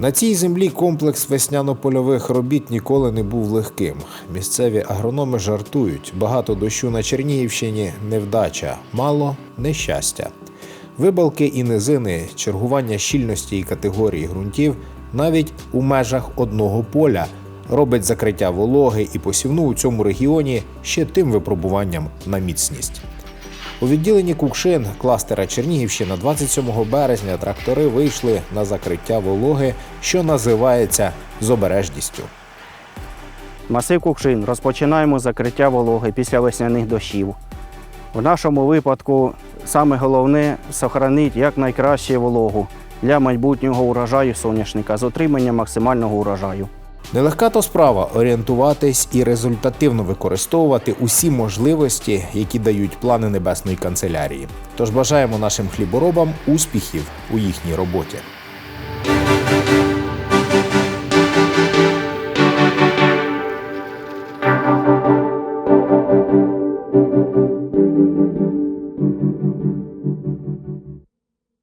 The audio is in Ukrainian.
На цій землі комплекс весняно-польових робіт ніколи не був легким. Місцеві агрономи жартують: багато дощу на Чернігівщині невдача, мало нещастя. Вибалки і низини, чергування щільності і категорії ґрунтів навіть у межах одного поля робить закриття вологи і посівну у цьому регіоні ще тим випробуванням на міцність. У відділенні Кукшин кластера Чернігівщина 27 березня трактори вийшли на закриття вологи, що називається з обережністю. Масив Кукшин розпочинаємо закриття вологи після весняних дощів. В нашому випадку саме головне сохранити якнайкраще вологу для майбутнього урожаю соняшника з отриманням максимального урожаю. Нелегка то справа орієнтуватись і результативно використовувати усі можливості, які дають плани небесної канцелярії. Тож бажаємо нашим хліборобам успіхів у їхній роботі.